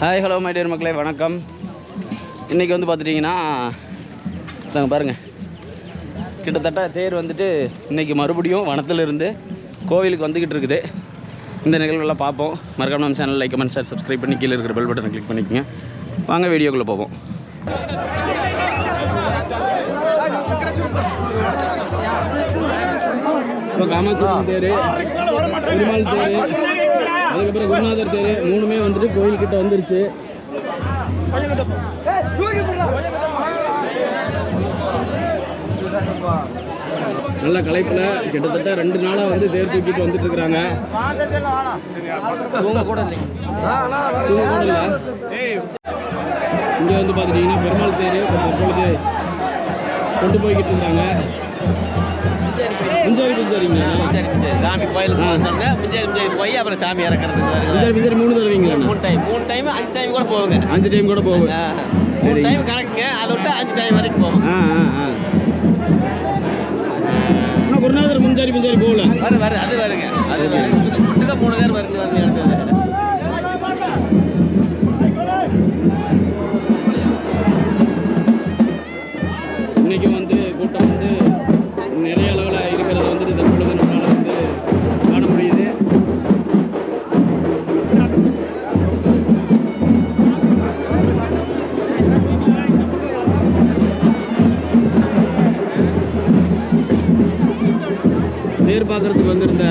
Hi hello my dear மக்களே வணக்கம். இன்றைக்கி வந்து பார்த்துட்டிங்கன்னா நாங்கள் பாருங்கள் கிட்டத்தட்ட தேர் வந்துட்டு இன்றைக்கி மறுபடியும் வனத்திலிருந்து கோவிலுக்கு வந்துக்கிட்டு இருக்குது. இந்த நிகழ்வுலாம் பார்ப்போம். மறக்காம நம்ம channel like comment share subscribe பண்ணி கீழே இருக்கிற பெல் பட்டனை கிளிக் பண்ணிக்கோங்க. வாங்க வீடியோக்குள்ளே போவோம். இப்போ காமாட்சி தேர் பெருமாள் தேர் அதுக்கப்புறம் குருநாதர் தேர் மூணுமே வந்துட்டு கோயில்கிட்ட வந்துருச்சு. நல்ல கலைப்பில் கிட்டத்தட்ட ரெண்டு நாளாக வந்து தேர் தூக்கிட்டு வந்துட்டு இருக்கிறாங்க தூங்க கூட இல்லை. இங்கே வந்து பார்த்துட்டிங்கன்னா பெருமாள் தேர் இப்பொழுது கொண்டு போய்கிட்டு இருக்கிறாங்க முஞ்சாரி பிஞ்சாரிங்களா? முஞ்சேரி முஞ்சேரி சாமி கோயிலுக்கு போகிறாங்க முஞ்சேரி முஞ்சேரி போய் அப்புறம் சாமி இறக்குறதுக்கு வருது பிஞ்சாரி பிஞ்சாரி மூணு தடவைங்களா? மூணு டைம் மூணு டைம் அஞ்சு டைம் கூட போவாங்க அஞ்சு டைம் கூட ஆ. மூணு. டைம் கணக்குங்க. அதை விட்டு அஞ்சு டைம் வரைக்கும் போவோம் ஆ ஆ ஆ. இன்னும் குருநாதர் முஞ்சாரி பிஞ்சாரி போகல. வரு வரு. அது வருங்க. அது வருங்க. மூணு பேர் வருங்க வருங்க பார்க்கறதுக்கு வந்திருந்த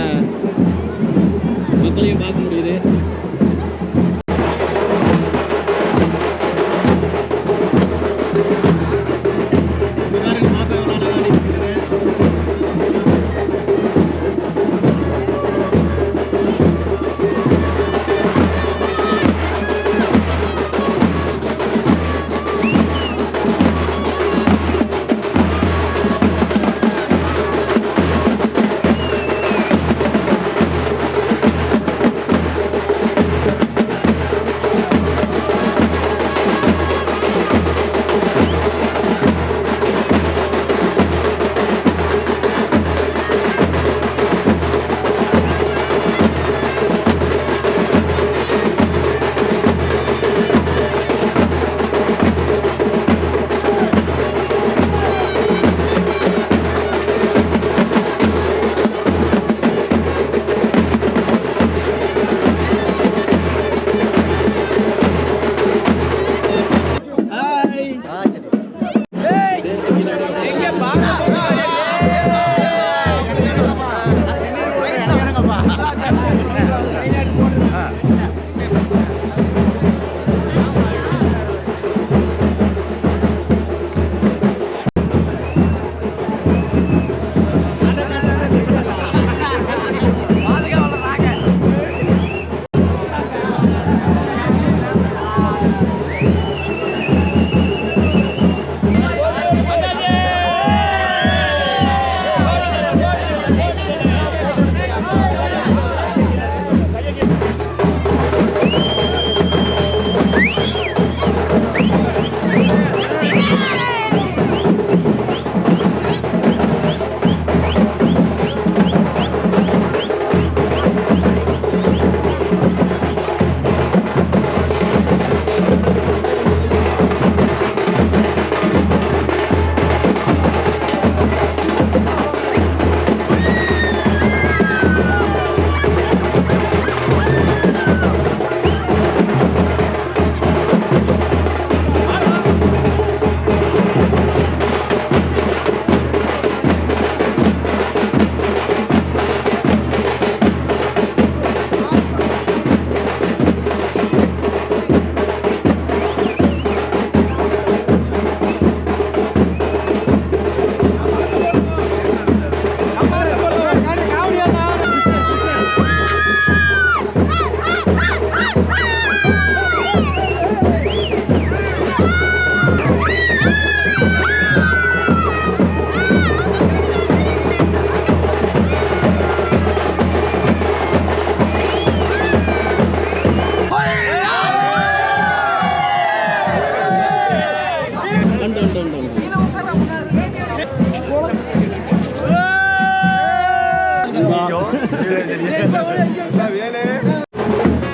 மக்களையும் பார்க்க முடியுது.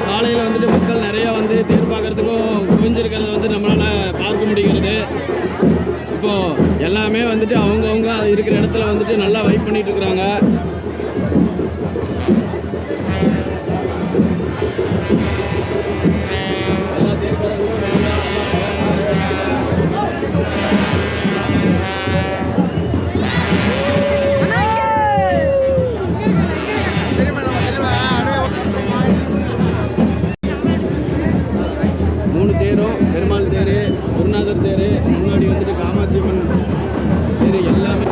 காலையில் வந்துட்டு மக்கள் நிறைய வந்து தேர் பார்க்கறதுக்கும் குவிஞ்சிருக்கிறது வந்து நம்மளால் பார்க்க முடிகிறது. இப்போ எல்லாமே வந்துட்டு அவங்கவுங்க இருக்கிற இடத்துல வந்துட்டு நல்லா வைப் பண்ணிட்டு இருக்கிறாங்க. வரைக்கும் பெருமாள் தேர் குருநாதர் தேர் முன்னாடி வந்துட்டு காமாட்சி அம்மன் தேர் எல்லாமே.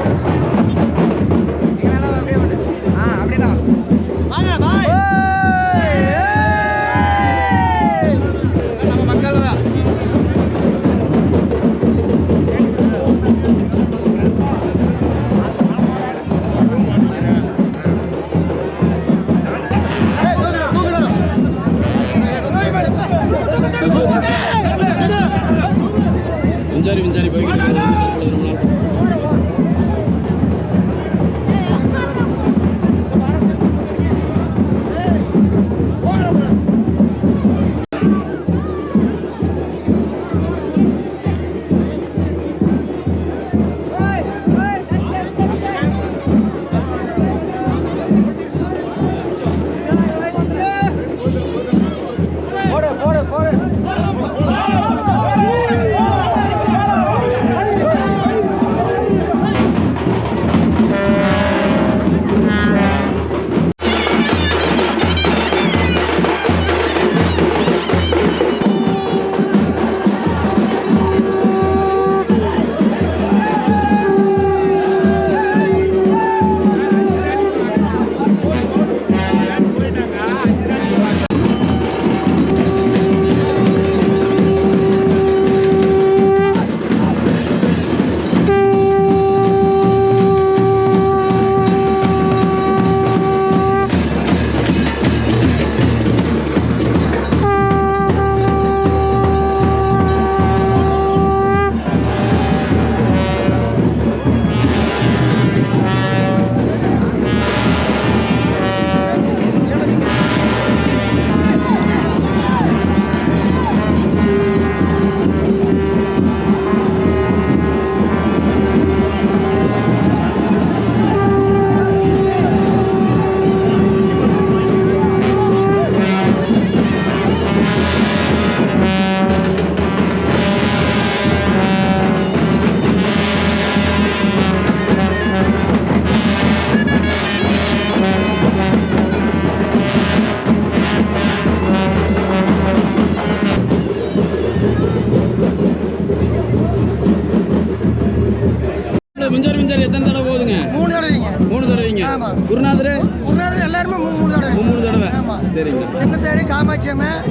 குருநாதர். குருநாதர் எல்லாருமே மூணு மூணு தடவை. மூணு தடவை. ஆமா. சரிங்க. சின்ன தேரு காமாட்சி அம்மன்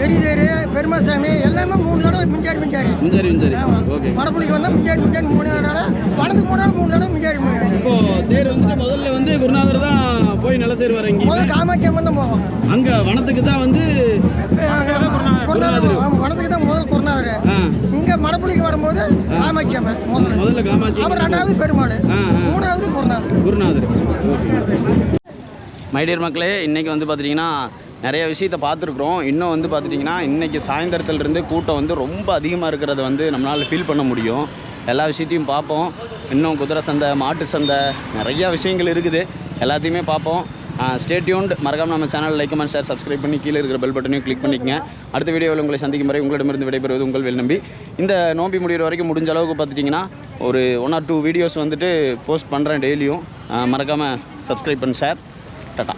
பெரிய தேரு பெருமாசாமி எல்லாமே மூணு தடவை மிஞ்சாரி மிஞ்சாரி விஞ்சாரி ஆமா. ஓகே. வடப்புலிக்கு வந்தால் மிஞ்சாரி மிஞ்சாரி மூணு தடவை வடத்துக்கு போனாலும் மூணு தடவை மிஞ்சாரி மூணு இப்போ தேர் வந்துட்டு முதல்ல வந்து குருநாதர் தான் போய் நில சேருவார் இங்கே. முதல்ல காமாட்சி அம்மன் தான் போவோம். அங்க வனத்துக்கு தான் வந்து குருநாதர். ஆ. இங்கே மடப்புலிக்கு வரும்போது காமாட்சி அம்மன் முதல்ல காமாட்சி அப்புறம் ரெண்டாவது பெருமாள். மூணாவது குருநாதர். குருநாதர். மைடியர் மக்களே இன்றைக்கி வந்து பார்த்துட்டிங்கன்னா நிறைய விஷயத்தை பார்த்துருக்குறோம். இன்னும் வந்து பார்த்துட்டிங்கன்னா இன்றைக்கி சாயந்தரத்துலேருந்து கூட்டம் வந்து ரொம்ப அதிகமாக இருக்கிறத வந்து நம்மளால் ஃபீல் பண்ண முடியும். எல்லா விஷயத்தையும் பார்ப்போம். இன்னும் குதிரை சந்தை மாட்டு சந்தை நிறையா விஷயங்கள் இருக்குது. எல்லாத்தையுமே பார்ப்போம். ஸ்டேட்யூண்ட் மறக்காம நம்ம channel like comment share subscribe பண்ணி கீழே இருக்கிற பெல் பட்டனையும் கிளிக் பண்ணிக்கங்க. அடுத்த வீடியோவில் உங்களை சந்திக்கும் வரை உங்களிடமிருந்து விடைபெறுவது உங்கள் வெல் நம்பி. இந்த நோம்பி முடிகிற வரைக்கும் முடிஞ்ச அளவுக்கு பார்த்துட்டிங்கன்னா ஒரு ஒன் ஆர் டூ வீடியோஸ் வந்துட்டு போஸ்ட் பண்ணுறேன் டெய்லியும் மறக்காமல் சப்ஸ்கிரைப் பண்ணி ஷேர் டாட்டா.